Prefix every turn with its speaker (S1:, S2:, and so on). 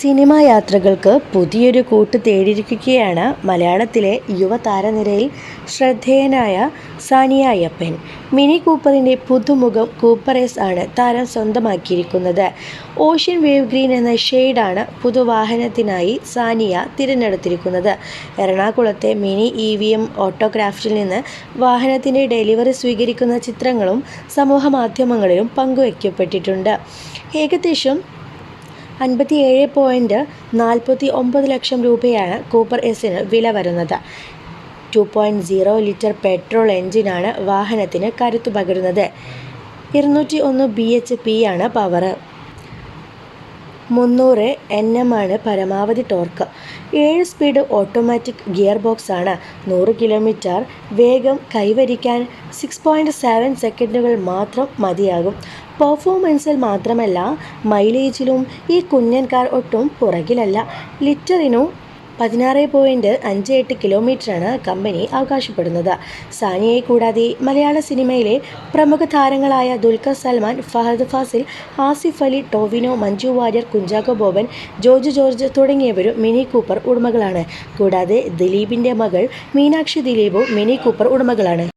S1: Cinema യാത്രകൾക്ക് പുതിയൊരു കൂട്ട് തേടിയിരിക്കുകയാണ് മലയാളത്തിലെ യുവതാരനിരയിൽ ശ്രദ്ധേയനായ സാനിയ അയ്യപ്പൻ. മിനി കൂപ്പറിന്റെ പുതുമുഖം കൂപ്പറേസ് ആണ് താരം സ്വന്തമാക്കിയിരിക്കുന്നത്. ഓഷ്യൻ വേവ് ഗ്രീൻ എന്ന ഷെയ്ഡാണ് പുതുവാഹനത്തിനായി സാനിയ തിരഞ്ഞെടുത്തിരിക്കുന്നത്. എറണാകുളത്തെ മിനി ഇ വി എം ഓട്ടോഗ്രാഫിൽ നിന്ന് വാഹനത്തിന്റെ ഡെലിവറി സ്വീകരിക്കുന്ന ചിത്രങ്ങളും സമൂഹമാധ്യമങ്ങളിലും പങ്കുവയ്ക്കപ്പെട്ടിട്ടുണ്ട്. ഏകദേശം അൻപത്തിയേഴ് പോയിന്റ് നാൽപ്പത്തി ഒമ്പത് ലക്ഷം രൂപയാണ് കൂപ്പർ എസിന് വില വരുന്നത്. Two point zero litre petrol എൻജിനാണ് വാഹനത്തിന് കരുത്തു പകരുന്നത്. ഇരുന്നൂറ്റി ഒന്ന് ബി എച്ച് പി ആണ് പവർ മുന്നൂറ് എൻ എം ആണ് പരമാവധി ടോർക്ക്. ഏഴ് സ്പീഡ് ഓട്ടോമാറ്റിക് ഗിയർ ബോക്സ് ആണ് നൂറ് കിലോമീറ്റർ വേഗം കൈവരിക്കാൻ സിക്സ് പോയിന്റ് സെവൻ സെക്കൻഡുകൾ മാത്രം മതിയാകും. പെർഫോമൻസിൽ മാത്രമല്ല മൈലേജിലും ഈ കുഞ്ഞൻ കാർ ഒട്ടും പുറകിലല്ല. ലിറ്ററിനു പതിനാറ് പോയിന്റ് അഞ്ച് എട്ട് കിലോമീറ്ററാണ് കമ്പനി അവകാശപ്പെടുന്നത്. സാനിയയെ കൂടാതെ മലയാള സിനിമയിലെ പ്രമുഖ താരങ്ങളായ ദുൽഖർ സൽമാൻ ഫഹദ് ഫാസിൽ ആസിഫ് അലി ടോവിനോ മഞ്ജു വാര്യർ കുഞ്ചാക്കോ ബോബൻ ജോർജ് ജോർജ് തുടങ്ങിയവരും മിനി കൂപ്പർ ഉടമകളാണ്. കൂടാതെ ദിലീപിന്റെ മകൾ മീനാക്ഷി ദിലീപും മിനി കൂപ്പർ ഉടമകളാണ്.